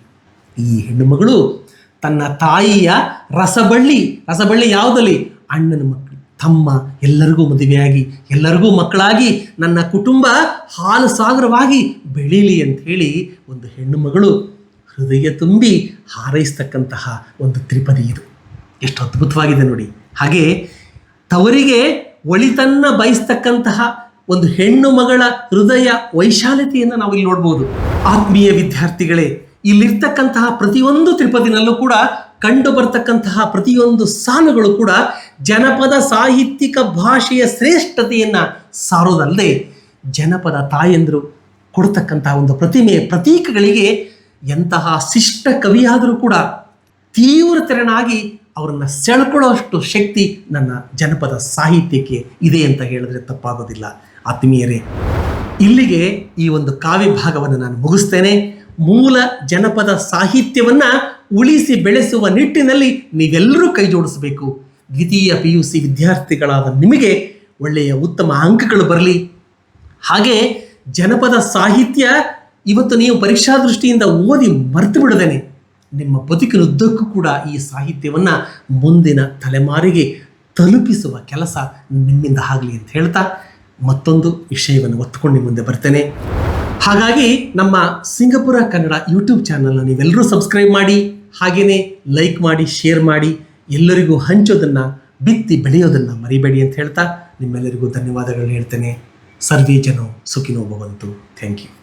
ಈ ಹೆಣ್ಣುಮಗಳು ತನ್ನ ತಾಯಿಯ ರಸಬಳ್ಳಿ. ರಸಬಳ್ಳಿ ಯಾವುದಲ್ಲಿ? ಅಣ್ಣನ ಮಕ್ಕಳು ತಮ್ಮ ಎಲ್ಲರಿಗೂ ಮದುವೆಯಾಗಿ, ಎಲ್ಲರಿಗೂ ಮಕ್ಕಳಾಗಿ, ನನ್ನ ಕುಟುಂಬ ಹಾಲು ಸಾಗರವಾಗಿ ಬೆಳೀಲಿ ಅಂತ ಹೇಳಿ ಒಂದು ಹೆಣ್ಣು ಮಗಳು ಹೃದಯ ತುಂಬಿ ಹಾರೈಸ್ತಕ್ಕಂತಹ ಒಂದು ತ್ರಿಪದಿ ಇದು. ಎಷ್ಟು ಅದ್ಭುತವಾಗಿದೆ ನೋಡಿ. ಹಾಗೆ ತವರಿಗೆ ಒಳಿತನ್ನ ಬಯಸ್ತಕ್ಕಂತಹ ಒಂದು ಹೆಣ್ಣು ಮಗಳ ಹೃದಯ ವೈಶಾಲ್ಯತೆಯನ್ನು ನಾವು ಇಲ್ಲಿ ನೋಡ್ಬೋದು. ಆತ್ಮೀಯ ವಿದ್ಯಾರ್ಥಿಗಳೇ, ಇಲ್ಲಿರ್ತಕ್ಕಂತಹ ಪ್ರತಿಯೊಂದು ತ್ರಿಪದಿನಲ್ಲೂ ಕೂಡ ಕಂಡು ಬರ್ತಕ್ಕಂತಹ ಪ್ರತಿಯೊಂದು ಸಾಲುಗಳು ಕೂಡ ಜನಪದ ಸಾಹಿತ್ಯಿಕ ಭಾಷೆಯ ಶ್ರೇಷ್ಠತೆಯನ್ನು ಸಾರೋದಲ್ಲದೆ ಜನಪದ ತಾಯಂದರು ಕೊಡ್ತಕ್ಕಂತಹ ಒಂದು ಪ್ರತಿಮೆ, ಪ್ರತೀಕಗಳಿಗೆ ಎಂತಹ ಶಿಷ್ಟ ಕವಿಯಾದರೂ ಕೂಡ ತೀವ್ರತರನಾಗಿ ಅವರನ್ನು ಸೆಳ್ಕೊಳ್ಳೋಷ್ಟು ಶಕ್ತಿ ನನ್ನ ಜನಪದ ಸಾಹಿತ್ಯಕ್ಕೆ ಇದೆ ಅಂತ ಹೇಳಿದ್ರೆ ತಪ್ಪಾಗೋದಿಲ್ಲ. ಆತ್ಮೀಯರೇ, ಇಲ್ಲಿಗೆ ಈ ಒಂದು ಕಾವ್ಯ ಭಾಗವನ್ನು ನಾನು ಮುಗಿಸ್ತೇನೆ. ಮೂಲ ಜನಪದ ಸಾಹಿತ್ಯವನ್ನು ಉಳಿಸಿ ಬೆಳೆಸುವ ನಿಟ್ಟಿನಲ್ಲಿ ನೀವೆಲ್ಲರೂ ಕೈ ಜೋಡಿಸಬೇಕು. ದ್ವಿತೀಯ ಪಿ ಯು ಸಿ ವಿದ್ಯಾರ್ಥಿಗಳಾದ ನಿಮಗೆ ಒಳ್ಳೆಯ ಉತ್ತಮ ಅಂಕಗಳು ಬರಲಿ. ಹಾಗೆ ಜನಪದ ಸಾಹಿತ್ಯ ಇವತ್ತು ನೀವು ಪರೀಕ್ಷಾ ದೃಷ್ಟಿಯಿಂದ ಓದಿ ಮರೆತು ಬಿಡದೇನೆ. ನಿಮ್ಮ ಬದುಕಿನುದ್ದಕ್ಕೂ ಕೂಡ ಈ ಸಾಹಿತ್ಯವನ್ನು ಮುಂದಿನ ತಲೆಮಾರಿಗೆ ತಲುಪಿಸುವ ಕೆಲಸ ನಿಮ್ಮಿಂದ ಆಗಲಿ ಅಂತ ಹೇಳ್ತಾ ಮತ್ತೊಂದು ವಿಷಯವನ್ನು ಒತ್ತುಕೊಂಡು ಮುಂದೆ ಬರ್ತೇನೆ. ಹಾಗಾಗಿ ನಮ್ಮ ಸಿಂಗಪುರ ಕನ್ನಡ ಯೂಟ್ಯೂಬ್ ಚಾನಲ್ನ ನೀವೆಲ್ಲರೂ ಸಬ್ಸ್ಕ್ರೈಬ್ ಮಾಡಿ ಹಾಗೆಯೇ ಲೈಕ್ ಮಾಡಿ, ಶೇರ್ ಮಾಡಿ, ಎಲ್ಲರಿಗೂ ಹಂಚೋದನ್ನು, ಬಿತ್ತಿ ಬೆಳೆಯೋದನ್ನು ಮರಿಬೇಡಿ ಅಂತ ಹೇಳ್ತಾ ನಿಮ್ಮೆಲ್ಲರಿಗೂ ಧನ್ಯವಾದಗಳು ಹೇಳ್ತೇನೆ. ಸರ್ವೇ ಜನ ಸುಖಿನೋ ಭವಂತು. Thank you.